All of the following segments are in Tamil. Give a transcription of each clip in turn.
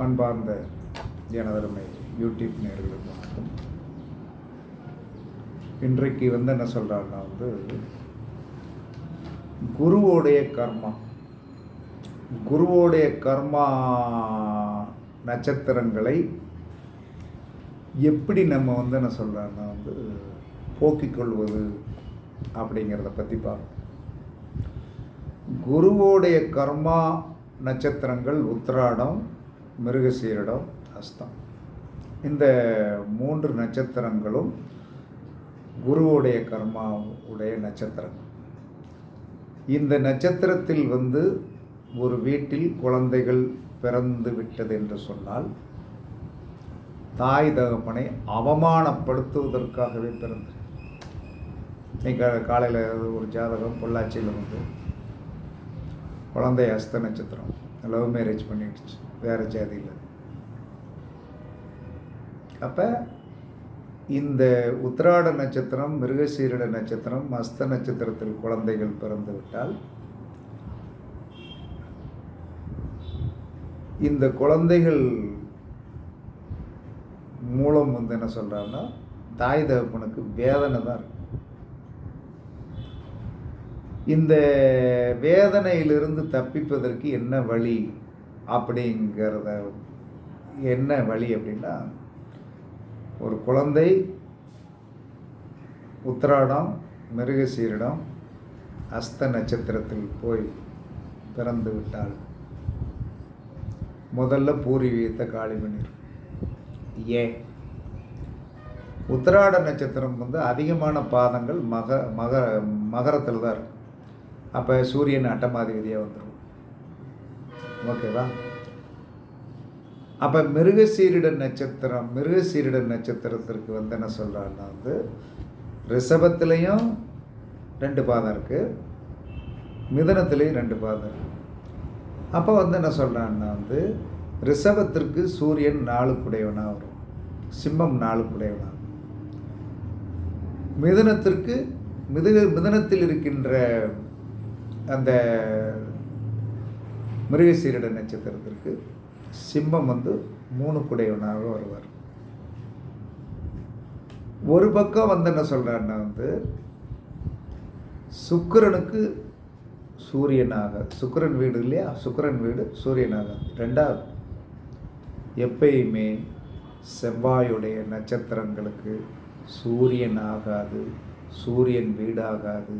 அன்பார்ந்த எனதருமை யூடியூப் நேர்களுக்கு வணக்கம். இன்றைக்கு வந்து என்ன சொல்கிறாருன்னா வந்து குருவோடைய கர்மா குருவோடைய கர்மா நட்சத்திரங்களை எப்படி நம்ம வந்து என்ன சொல்கிறாருன்னா வந்து போக்கிக்கொள்வது அப்படிங்கிறத பற்றி பார்ப்போம். குருவோடைய கர்மா நட்சத்திரங்கள் உத்திராடம் மிருகசீரிடம் அஸ்தம். இந்த மூன்று நட்சத்திரங்களும் குருவுடைய கர்மா உடைய நட்சத்திரம் இந்த நட்சத்திரத்தில் வந்து ஒரு வீட்டில் குழந்தைகள் பிறந்து விட்டது என்று சொன்னால் தாய் தகப்பனை அவமானப்படுத்துவதற்காகவே பிறந்தது. நீங்கள் காலையில் ஒரு ஜாதகம் பொள்ளாச்சியில் வந்து குழந்தை அஸ்த நட்சத்திரம் லவ் மேரேஜ் பண்ணிடுச்சு. வேறு ஜாதியில் அப்போ இந்த உத்திராட நட்சத்திரம் மிருகசீரிட நட்சத்திரம் மஸ்த நட்சத்திரத்தில் குழந்தைகள் பிறந்து விட்டால் இந்த குழந்தைகள் மூலம் வந்து என்ன சொல்கிறாங்கன்னா தாய் தகப்பனுக்கு வேதனை தான் இருக்கும் இந்த வேதனையிலிருந்து தப்பிப்பதற்கு என்ன வழி? அப்படிங்கிறத என்ன வழி அப்படின்னா ஒரு குழந்தை உத்திராடம் மிருகசீரிடம் அஸ்த நட்சத்திரத்தில் போய் பிறந்து விட்டால் முதல்ல பூர்வீகத்தை காலி பண்ணிடும் ஏன்? உத்திராட நட்சத்திரம் வந்து அதிகமான பாதங்கள் மக மக மகரத்தில் தான் இருக்கும். அப்போ சூரியன் அட்டமாதிபதியாக வந்துடும் ஓகேவா? அப்போ மிருகசீரிட நட்சத்திரம் மிருகசீரிட நட்சத்திரத்திற்கு வந்து என்ன சொல்கிறாருன்னா வந்து ரிஷபத்துலேயும் ரெண்டு பாதம் இருக்குது மிதனத்துலேயும் ரெண்டு பாதம் இருக்குது அப்போ வந்து என்ன சொல்கிறான்னா வந்து ரிஷபத்திற்கு சூரியன் நாளுக்குடையவனாக வரும் சிம்மம் நாளுக்குடையவனாக மிதனத்திற்கு மிதுக மிதனத்தில் இருக்கின்ற அந்த மிருகசீரிட நட்சத்திரத்திற்கு சிம்மம் வந்து மூணு குடையவனாக வருவார். ஒரு பக்கம் வந்து என்ன சொல்கிறாருன்னா வந்து சுக்கிரனுக்கு சூரியனாக சுக்கிரன் வீடு இல்லையா? சுக்கிரன் வீடு சூரியனாக. ரெண்டாவது எப்பயுமே செவ்வாயுடைய நட்சத்திரங்களுக்கு சூரியன் ஆகாது சூரியன் வீடாகாது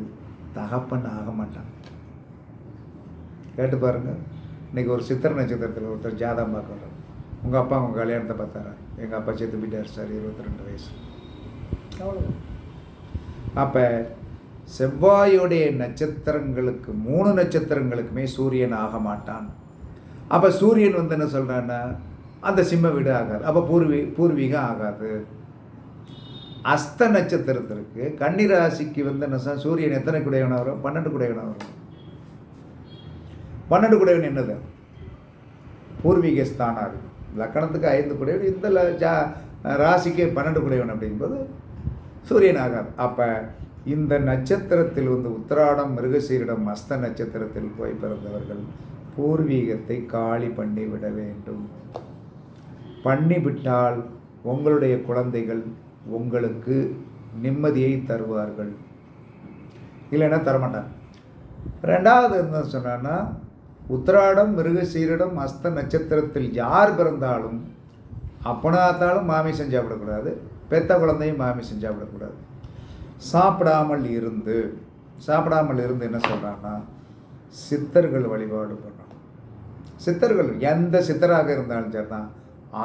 தகப்பன் ஆக மாட்டான். கேட்டு பாருங்கள் இன்றைக்கி ஒரு சித்திர நட்சத்திரத்தில் ஒருத்தர் ஜாதகம் பார்க்குறாரு. உங்கள் அப்பா உங்கள் கல்யாணத்தை பார்த்தாரா? எங்கள் அப்பா செத்து போயிட்டார் சார் இருபத்தி ரெண்டு வயசு. அவ்வளோ அப்போ செவ்வாயுடைய நட்சத்திரங்களுக்கு மூணு நட்சத்திரங்களுக்குமே சூரியன் ஆக மாட்டான். அப்போ சூரியன் வந்து என்ன சொல்கிறான்னா அந்த சிம்ம வீடு ஆகாது. அப்போ பூர்வீ பூர்வீகம் ஆகாது. அஸ்த நட்சத்திரத்திற்கு கன்னிராசிக்கு வந்து என்ன சார் சூரியன் எத்தனை குடையவனாக வரும்? பன்னெண்டு குடையவனாக வரும். பன்னெண்டு குடைவன் என்னது பூர்வீக ஸ்தானாரு லக்கணத்துக்கு ஐந்து குடைவன் இந்த ஜா ராசிக்கு பன்னெண்டு குடைவன் அப்படிங்கும்போது சூரியன் ஆகாது அப்போ இந்த நட்சத்திரத்தில் வந்து உத்திராடம் மிருகசீரிடம் அஸ்த நட்சத்திரத்தில் போய் பிறந்தவர்கள் பூர்வீகத்தை காலி பண்ணி விட வேண்டும். பண்ணிவிட்டால் உங்களுடைய குழந்தைகள் உங்களுக்கு நிம்மதியை தருவார்கள். இல்லைன்னா தரமாட்டாங்க. ரெண்டாவது என்ன சொன்னான்னா உத்திராடம் மிருகசீரிடம் அஸ்த நட்சத்திரத்தில் யார் பிறந்தாலும் அப்பனாத்தாலும் மாமிசம் சாப்பிடக்கூடாது பெத்த குழந்தையும் மாமிசம் சாப்பிடக்கூடாது. சாப்பிடாமல் இருந்து சாப்பிடாமல் இருந்து என்ன சொல்கிறான்னா சித்தர்கள் வழிபாடு பண்ணணும். சித்தர்கள் எந்த சித்தராக இருந்தாலும் சரிதான்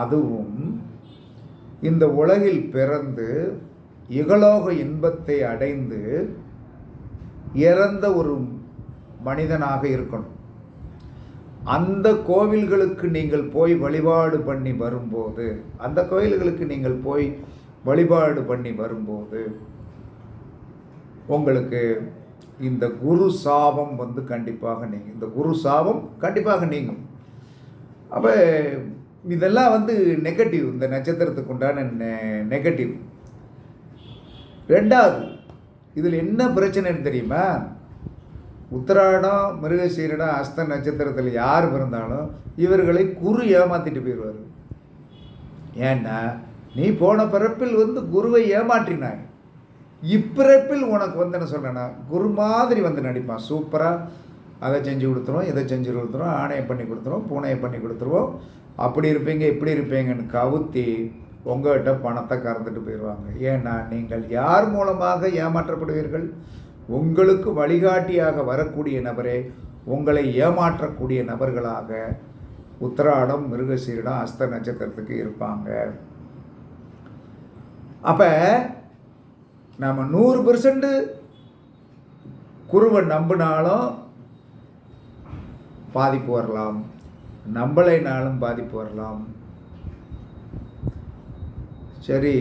அதுவும் இந்த உலகில் பிறந்து இகலோக இன்பத்தை அடைந்து இறந்த ஒரு மனிதனாக இருக்கணும். அந்த கோவில்களுக்கு நீங்கள் போய் வழிபாடு பண்ணி வரும்போது அந்த கோயில்களுக்கு நீங்கள் போய் வழிபாடு பண்ணி வரும்போது உங்களுக்கு இந்த குரு சாபம் வந்து கண்டிப்பாக நீங்கள் இந்த குரு சாபம் கண்டிப்பாக நீங்கும். அப்போ இதெல்லாம் வந்து நெகட்டிவ் இந்த நட்சத்திரத்துக்கு உண்டான நெகட்டிவ் ரெண்டாவது இதில் என்ன பிரச்சனைன்னு தெரியுமா? உத்திராடம் மிருகசீரிடம் அஸ்த நட்சத்திரத்தில் யார் பிறந்தாலும் இவர்களை குரு ஏமாற்றிட்டு போயிடுவார். ஏன்னா நீ போன பிறப்பில் வந்து குருவை ஏமாற்றினாய். இப்பிறப்பில் உனக்கு வந்து என்ன சொன்னேன்னா குரு மாதிரி வந்து நடிப்பான். சூப்பராக அதை செஞ்சு கொடுத்துருவோம் இதை செஞ்சு கொடுத்துருவோம் ஆணையை பண்ணி கொடுத்துருவோம் பூனையை பண்ணி கொடுத்துருவோம். அப்படி இருப்பீங்க இப்படி இருப்பீங்கன்னு கவுத்தி உங்கள்கிட்ட பணத்தை கறந்துட்டு போயிடுவாங்க. ஏன்னா நீங்கள் யார் மூலமாக ஏமாற்றப்படுவீர்கள்? உங்களுக்கு வழிகாட்டியாக வரக்கூடிய நபரே உங்களை ஏமாற்றக்கூடிய நபர்களாக உத்திராடம் மிருகசீரிடம் அஸ்த நட்சத்திரத்துக்கு இருப்பாங்க. அப்போ நம்ம நூறு பெர்சன்ட் குருவை நம்பினாலும் பாதிப்பு வரலாம். நம்பலைனாலும் பாதிப்பு வரலாம். சரி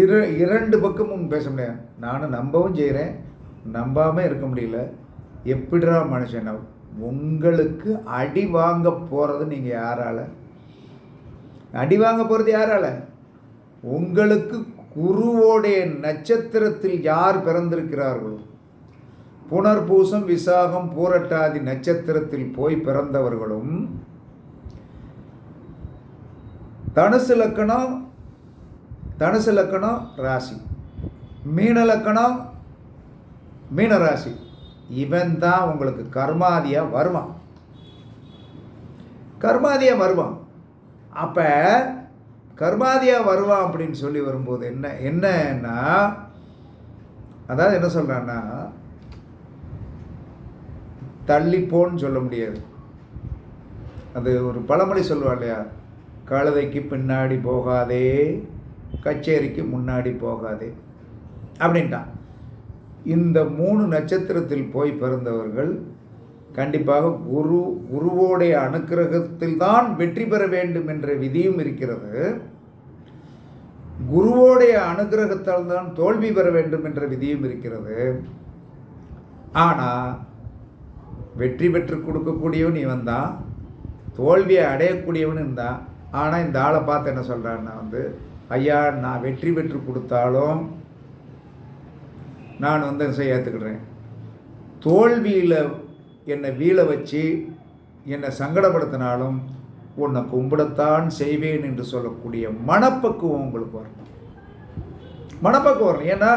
இர இரண்டு பக்கமும் பேச முடியாது. நானும் நம்பவும் செய்கிறேன் நம்பாமல் இருக்க முடியல. எப்படிடா மனுஷன் உங்களுக்கு அடி வாங்க போகிறது நீங்கள் யாரால? அடி வாங்க போகிறது யாரால? உங்களுக்கு குருவோடைய நட்சத்திரத்தில் யார் பிறந்திருக்கிறார்களோ? புனர்பூசம் விசாகம் பூரட்டாதி நட்சத்திரத்தில் போய் பிறந்தவர்களும் தனுசு லக்கணம் தனுசு லக்கணம் ராசி. மீன லக்கணம் மீனராசி இவன் தான் உங்களுக்கு கர்மாதியாக வருவான். கர்மாதியாக வருவான். அப்போ கர்மாதியாக வருவான் அப்படின்னு சொல்லி வரும்போது என்ன என்னன்னா அதாவது என்ன சொல்கிறான்னா தள்ளிப்போன்னு சொல்ல முடியாது. அது ஒரு பழமொழி சொல்லுவா இல்லையா? கழுதைக்கு பின்னாடி போகாதே கச்சேரிக்கு முன்னாடி போகாதே அப்படின்ட்டான். இந்த மூணு நட்சத்திரத்தில் போய் பிறந்தவர்கள் கண்டிப்பாக குரு குருவோடைய அனுக்கிரகத்தில் தான் வெற்றி பெற வேண்டும் என்ற விதியும் இருக்கிறது. குருவோடைய அனுகிரகத்தால் தான் தோல்வி பெற வேண்டும் என்ற விதியும் இருக்கிறது. ஆனால் வெற்றி பெற்று கொடுக்கக்கூடியவன் இவன் தான் தோல்வியை அடையக்கூடியவன் இருந்தான் ஆனால் இந்த ஆளை பார்த்து என்ன சொல்கிறான்னா வந்து ஐயா நான் வெற்றி பெற்று கொடுத்தாலும் நான் வந்து செய்ய ஏற்றுக்கிடுறேன் தோல்வியில் என்னை வீழ வச்சு என்னை சங்கடப்படுத்தினாலும் உன்னை கும்பிடத்தான் செய்வேன் என்று சொல்லக்கூடிய மனப்பக்குவம் உங்களுக்கு வரணும் மனப்பக்குவம் வரணும். ஏன்னா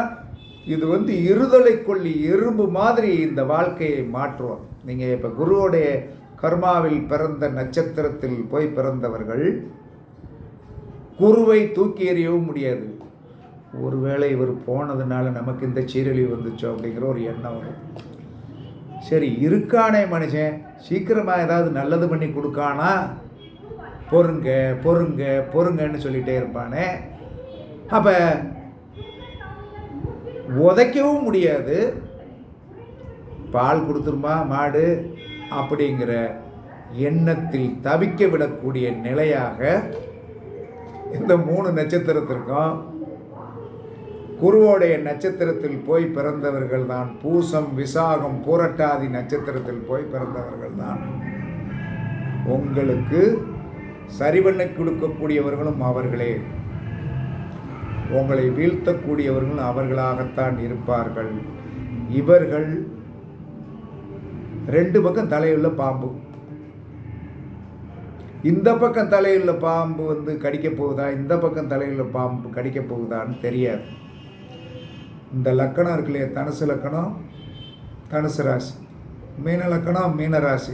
இது வந்து இருதலை கொள்ளி எறும்பு மாதிரி இந்த வாழ்க்கையை மாற்றுவோம். நீங்கள் இப்போ குருவோடைய கர்மாவில் பிறந்த நட்சத்திரத்தில் போய் பிறந்தவர்கள் குருவை தூக்கி எறியவும் முடியாது. ஒருவேளை இவர் போனதுனால நமக்கு இந்த சீரழிவு வந்துச்சோ அப்படிங்கிற ஒரு எண்ணம் வரும். சரி இருக்கானே மனுஷன். சீக்கிரமாக ஏதாவது நல்லது பண்ணி கொடுக்கானா? பொறுங்க பொறுங்க பொறுங்கன்னு சொல்லிகிட்டே இருப்பானே. அப்போ உதைக்கவும் முடியாது. பால் கொடுத்துருமா மாடு? அப்படிங்கிற எண்ணத்தில் தவிக்க விடக்கூடிய நிலையாக இந்த மூணு நட்சத்திரத்திற்கும் குருவோடைய நட்சத்திரத்தில் போய் பிறந்தவர்கள் தான் பூசம் விசாகம் பூரட்டாதி நட்சத்திரத்தில் போய் பிறந்தவர்கள் தான் உங்களுக்கு சரிவண்ணை கொடுக்கக்கூடியவர்களும் அவர்களே. உங்களை வீழ்த்தக்கூடியவர்களும் அவர்களாகத்தான் இருப்பார்கள். இவர்கள் ரெண்டு பக்கம் தலையுள்ள பாம்பு. இந்த பக்கம் தலையுள்ள பாம்பு வந்து கடிக்கப் போகுதா? இந்த பக்கம் தலையுள்ள பாம்பு கடிக்கப் போகுதான்னு தெரியாது. இந்த லக்கணம் இருக்கு இல்லையா தனுசு லக்கணம் தனுசு ராசி. மீன லக்கணம் மீன ராசி.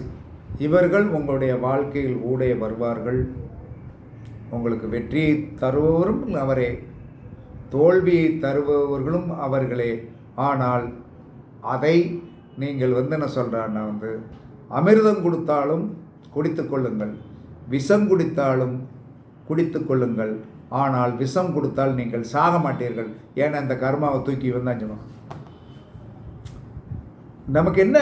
இவர்கள் உங்களுடைய வாழ்க்கையில் ஊடே வருவார்கள். உங்களுக்கு வெற்றியை தருபவரும் அவரே. தோல்வியை தருபவர்களும் அவர்களே. ஆனால் அதை நீங்கள் வந்து என்ன சொல்கிறான்னா வந்து அமிர்தம் கொடுத்தாலும் குடித்து கொள்ளுங்கள். விஷம் குடித்தாலும் குடித்து கொள்ளுங்கள். ஆனால் விஷம் கொடுத்தால் நீங்கள் சாக மாட்டீர்கள். ஏன்னா இந்த கர்மாவை தூக்கி வந்தாச்சுமா நமக்கு என்ன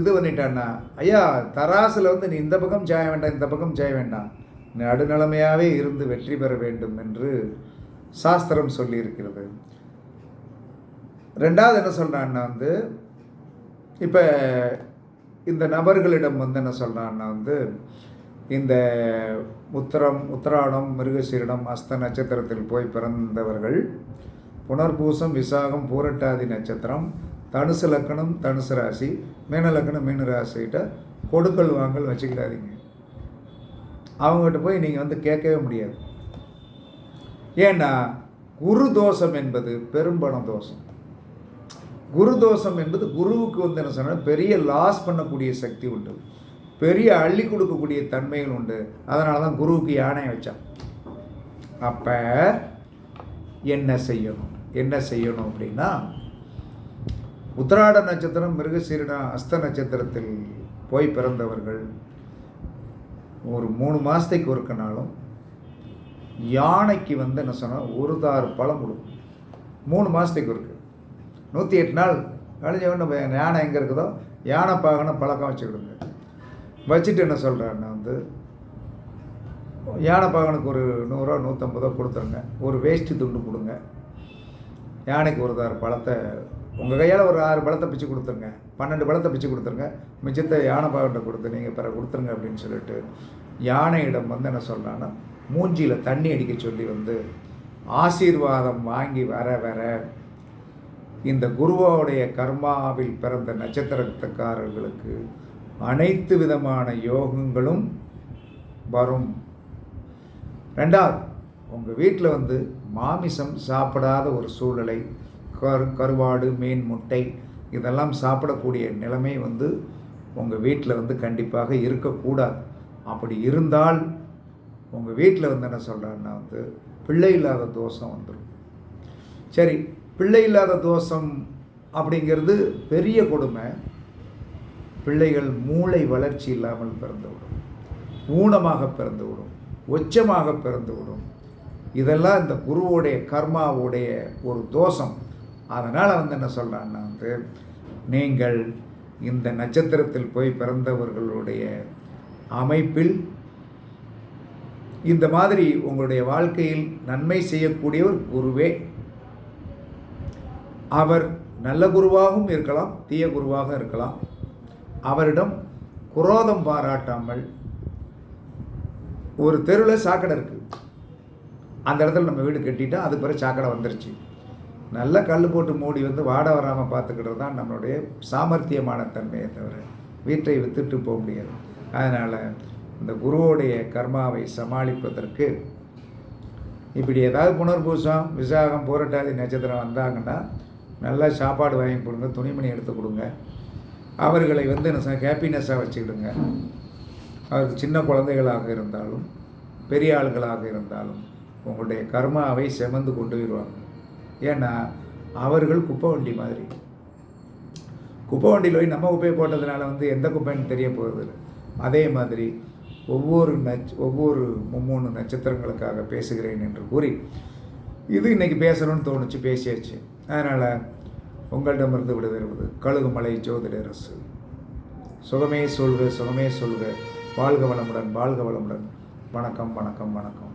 இது பண்ணிட்டான்னா ஐயா தராசில் வந்து நீ இந்த பக்கம் சாய வேண்டாம் இந்த பக்கம் சாய வேண்டாம். நடுநிலைமையாகவே இருந்து வெற்றி பெற வேண்டும் என்று சாஸ்திரம் சொல்லியிருக்கிறது. ரெண்டாவது என்ன சொல்கிறான்னா வந்து இப்போ இந்த நபர்களிடம் வந்து என்ன சொல்கிறான்னா வந்து இந்த உத்தரம் உத்தராடம் மிருகசீரிடம் அஸ்த நட்சத்திரத்தில் போய் பிறந்தவர்கள் புனர்பூசம் விசாகம் பூரட்டாதி நட்சத்திரம் தனுசு லக்கணம் தனுசு ராசி மீன லக்கணம் மீன ராசிகிட்ட கொடுக்கல் வாங்கல் வச்சுக்கிடாதீங்க. அவங்ககிட்ட போய் நீங்கள் வந்து கேட்கவே முடியாது. ஏன்னா குரு தோஷம் என்பது பெரும்பண தோஷம். குரு தோஷம் என்பது குருவுக்கு வந்து என்ன சொன்னால் பெரிய லாஸ் பண்ணக்கூடிய சக்தி உண்டு. பெரிய அள்ளி கொடுக்கக்கூடிய தன்மைகள் உண்டு. அதனால தான் குருவுக்கு யானை வச்சான். அப்போ என்ன செய்யணும்? என்ன செய்யணும் அப்படின்னா உத்திராட நட்சத்திரம் மிருகசீரனா அஸ்த நட்சத்திரத்தில் போய் பிறந்தவர்கள் ஒரு மூணு மாதத்துக்கு ஒருக்கனாலும் யானைக்கு வந்து என்ன சொன்னால் ஒரு தாறு பழம் கொடுக்கும். மூணு மாதத்துக்கு ஒருக்கு. நூற்றி எட்டு நாள். கழிஞ்சவன் நம்ம யானை எங்கே இருக்குதோ? யானை பாகன பழக்கம் வச்சுக்கிடுங்க. வச்சுட்டு என்ன சொல்கிறேன்னா வந்து யானை பாகனுக்கு ஒரு நூறுரூவா நூற்றம்பதோ கொடுத்துருங்க. ஒரு வேஷ்டி துண்டு கொடுங்க. யானைக்கு ஒரு தாறு பழத்தை உங்கள் கையால் ஒரு ஆறு பழத்தை பிச்சு கொடுத்துருங்க. பன்னெண்டு பழத்தை பிச்சு கொடுத்துருங்க. மிச்சத்தை யானை பாகன்ட்ட கொடுத்து நீங்கள் பிற கொடுத்துருங்க அப்படின்னு சொல்லிட்டு யானையிடம் வந்து என்ன சொல்கிறான்னா மூஞ்சியில் தண்ணி அடிக்க சொல்லி வந்து ஆசீர்வாதம் வாங்கி வர வர இந்த குருவோடைய கர்மாவில் பிறந்த நட்சத்திரத்துக்காரர்களுக்கு அனைத்து விதமான யோகங்களும் வரும். ரெண்டாவது உங்கள் வீட்டில் வந்து மாமிசம் சாப்பிடாத ஒரு சூழ்நிலை கரு கருவாடு மீன் முட்டை இதெல்லாம் சாப்பிடக்கூடிய நிலைமை வந்து உங்கள் வீட்டில் வந்து கண்டிப்பாக இருக்கக்கூடாது. அப்படி இருந்தால் உங்கள் வீட்டில் வந்து என்ன சொல்கிறேன்னா வந்து பிள்ளை இல்லாத தோஷம் வந்துடும் சரி பிள்ளை இல்லாத தோஷம் அப்படிங்கிறது பெரிய கொடுமை. பிள்ளைகள் மூளை வளர்ச்சி இல்லாமல் பிறந்துவிடும் ஊனமாக பிறந்துவிடும் உச்சமாக பிறந்துவிடும் இதெல்லாம் இந்த குருவோடைய கர்மாவுடைய ஒரு தோஷம். அதனால் வந்து என்ன சொல்கிறான்னா வந்து நீங்கள் இந்த நட்சத்திரத்தில் போய் பிறந்தவர்களுடைய அமைப்பில் இந்த மாதிரி உங்களுடைய வாழ்க்கையில் நன்மை செய்யக்கூடியவர் குருவே. அவர் நல்ல குருவாகவும் இருக்கலாம் தீய குருவாக இருக்கலாம். அவரிடம் குரோதம் பாராட்டாமல் ஒரு தெருவில் சாக்கடை இருக்குது அந்த இடத்துல நம்ம வீடு கட்டிட்டா அது பிறகு சாக்கடை வந்துருச்சு. நல்ல கல் போட்டு மூடி வந்து வாட வராமல் பார்த்துக்கிட்டு தான் நம்மளுடைய சாமர்த்தியமான தன்மையை தவிர வீட்டை வித்துட்டு போக முடியாது. அதனால் இந்த குருவோடைய கர்மாவை சமாளிப்பதற்கு இப்படி ஏதாவது புனர்பூசம் விசாகம் போராட்டாதி நட்சத்திரம் வந்தாங்கன்னா நல்லா சாப்பாடு வாங்கி கொடுங்க துணிமணி எடுத்து கொடுங்க. அவர்களை வந்து என்ன ஹாப்பினஸ்ஸாக வச்சுக்கிடுங்க. அவருக்கு சின்ன குழந்தைகளாக இருந்தாலும் பெரிய ஆள்களாக இருந்தாலும் உங்களுடைய கர்மாவை செமந்து கொண்டு வருவாங்க. ஏன்னா அவர்கள் குப்பை வண்டி மாதிரி. குப்பை வண்டியில் போய் நம்ம குப்பையை போட்டதுனால வந்து எந்த குப்பைன்னு தெரிய போகிறது அதே மாதிரி ஒவ்வொரு நட்ச ஒவ்வொரு மும்மூணு நட்சத்திரங்களுக்காக பேசுகிறேன் என்று கூறி இது இன்றைக்கி பேசணும்னு தோணுச்சு பேசியாச்சு. அதனால் உங்களிடமிருந்து விடைபெறுவது கழுகுமலை ஜோதிடரசு சுகமே சொல்க சுகமே சொல்க. வாழ்க வளமுடன் வாழ்க வளமுடன். வணக்கம் வணக்கம் வணக்கம்.